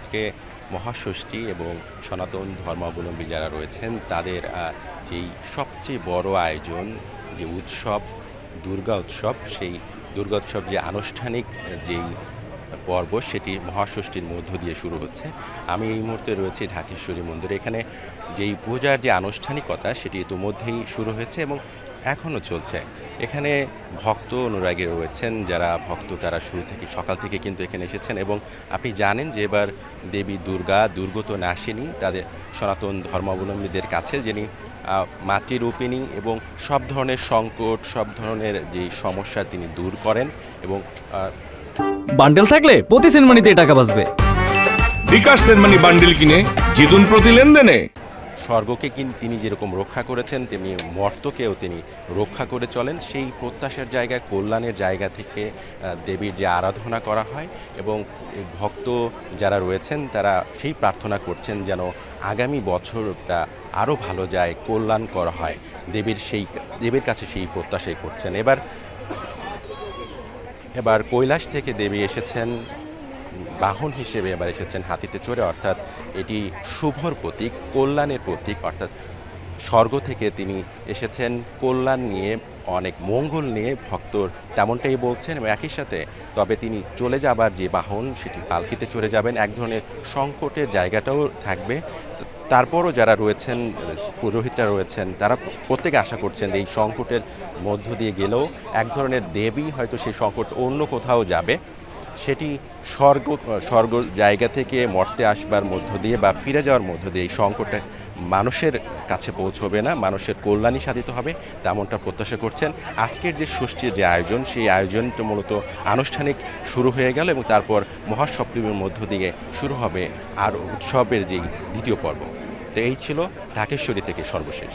আজকে মহাষষ্ঠী এবং সনাতন ধর্মাবলম্বী যারা রয়েছেন, তাদের যেই সবচেয়ে বড় আয়োজন, যে উৎসব, দুর্গা উৎসব, সেই দুর্গা উৎসব যে আনুষ্ঠানিক যেই পর্ব সেটি মহাষষ্ঠীর মধ্য দিয়ে শুরু হচ্ছে। আমি এই মুহূর্তে রয়েছি ঢাকেশ্বরী মন্দিরে। এখানে যেই পূজার যে আনুষ্ঠানিকতা, সেটি ইতিমধ্যেই শুরু হয়েছে এবং এখনও চলছে। এখানে ভক্ত অনুরাগী রয়েছেন, যারা ভক্ত তারা শুরু থেকে, সকাল থেকে কিন্তু এখানে এসেছেন এবং আপনি জানেন যে এবার দেবী দুর্গা, দুর্গত নাসিনী, তাদের সনাতন ধর্মাবলম্বীদের কাছে যিনি মাতৃরূপিণী এবং সব ধরনের সংকট, সব ধরনের যে সমস্যা তিনি দূর করেন এবং বান্ডেল থাকলে প্রতি সেনমানিতে টাকা বাঁচবে। বিকাশ সেনমানি বান্ডিল কিনে জিতুন প্রতি লেনদেনে। স্বর্গকে কিন- তিনি যেরকম রক্ষা করেছেন তেমনি মর্তকেও তিনি রক্ষা করে চলেন। সেই প্রত্যাশার জায়গায় কল্যাণের জায়গা থেকে দেবীর যে আরাধনা করা হয় এবং ভক্ত যারা রয়েছেন তারা সেই প্রার্থনা করছেন যেন আগামী বছরটা আরও ভালো যায় কল্যাণ করা হয়। দেবীর সেই দেবীর কাছে সেই প্রত্যাশাই করছেন। এবার এবার কৈলাস থেকে দেবী এসেছেন, বাহন হিসেবে এবার এসেছেন হাতিতে চড়ে, অর্থাৎ এটি শুভর প্রতীক, কল্যাণের প্রতীক, অর্থাৎ স্বর্গ থেকে তিনি এসেছেন। কল্যাণ নিয়ে, অনেক মঙ্গল নিয়ে ভক্তর তেমনটাই বলছেন এবং একই সাথে তবে তিনি চলে যাবার যে বাহন, সেটি পালকিতে চড়ে যাবেন। এক ধরনের সংকটের জায়গাটাও থাকবে। তারপরও যারা রয়েছেন, পুরোহিতরা রয়েছেন, তারা প্রত্যেকে আশা করছেন এই সংকটের মধ্য দিয়ে গেলেও এক ধরনের দেবী হয়তো সেই সংকট অন্য কোথাও যাবে। সেটি স্বর্গ স্বর্গ জায়গা থেকে মর্তে আসবার মধ্য দিয়ে বা ফিরে যাওয়ার মধ্য দিয়ে এই সংকটটা মানুষের কাছে পৌঁছবে না, মানুষের কল্যাণই সাধিত হবে, তেমনটা প্রত্যাশা করছেন। আজকের যে ষষ্ঠীর যে আয়োজন, সেই আয়োজনটা মূলত আনুষ্ঠানিক শুরু হয়ে গেল এবং তারপর মহাসপ্তমীর মধ্য দিয়ে শুরু হবে আর উৎসবের যেই দ্বিতীয় পর্ব। তো এই ছিল ঢাকেশ্বরী থেকে সর্বশেষ।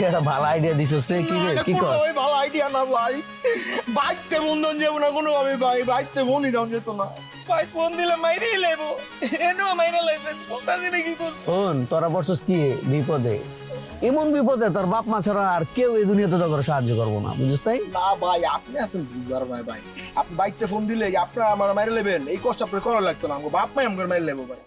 তুই একটা ভালো আইডিয়া দিছিস রে কি রে কি কর? ভাই ভালো আইডিয়া না ভাই। বাইতে বন্ধন যাব না কোনো ভাবে ভাই বাইতে বনি দাম যেত না। ভাই ফোন দিলে মাইরেই লেবো এনো মাইরে না কি তোরা বসছিস কি বিপদে? এমন বিপদে তোর বাপ মা ছাড়া আর কেউ এই দুনিয়াতে তোকে সাহায্য করব না বুঝিস তাই? না ভাই আপনি আছেন বুঝার ভাই ভাই? আপনি বাইকতে ফোন দিলে আপনার আমার মাইরে নেবেন এই কষ্ট আপনার করা লাগতো না আমাকে বাপ মাই আমাকে মাইরে নেব ভাই।